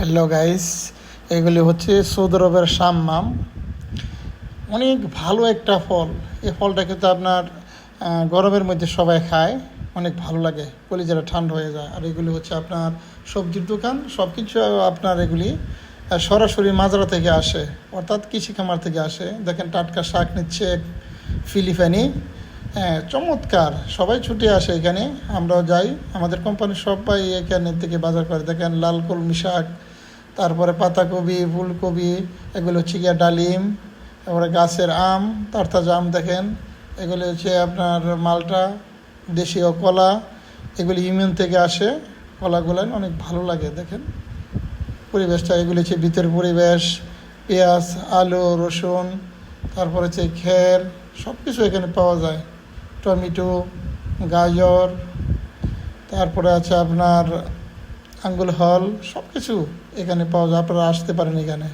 Hello guys এগুলি হচ্ছে Saudi আরবের সাম্মাম। অনেক ভালো একটা ফল। এই ফলটা কিন্তু আপনার গরমের মধ্যে সবাই খায়। অনেক ভালো লাগে। কলিজাটা ঠান্ডা হয়ে যায়। আর এগুলি হচ্ছে আপনার সবজির দোকান। সব কিছু আপনার এগুলি সরাসরি মাজরা থেকে আসে। অর্থাৎ কৃষি খামার থেকে আসে। দেখেন টাটকা শাক নিচ্ছে ফিলিপাইনি। হ্যাঁ চমৎকার। সবাই ছুটে আসে এখানে। আমরাও যাই। আমাদের কোম্পানির সবাই এখানে থেকে বাজার করে। দেখেন লাল কলমি শাক তারপরে পাতাকপি, ফুলকপি, এগুলো হচ্ছে গিয়া ডালিম, তারপরে গাছের আম, তারতাজা আম দেখেন, এগুলি হচ্ছে আপনার মালটা, দেশীয় কলা, এগুলি ইউনিয়ন থেকে আসে, কলাগুলো অনেক ভালো লাগে দেখেন। পরিবেশটা এগুলি হচ্ছে ভিতর পরিবেশ, পেঁয়াজ, আলু, রসুন, তারপর হচ্ছে খের সব কিছু এখানে পাওয়া যায়। টমেটো, গাজর, তারপরে আছে আপনার আঙ্গুল হল সব কিছু এখানে পাওয়া যায়। আপনারা আসতে পারেন এখানে।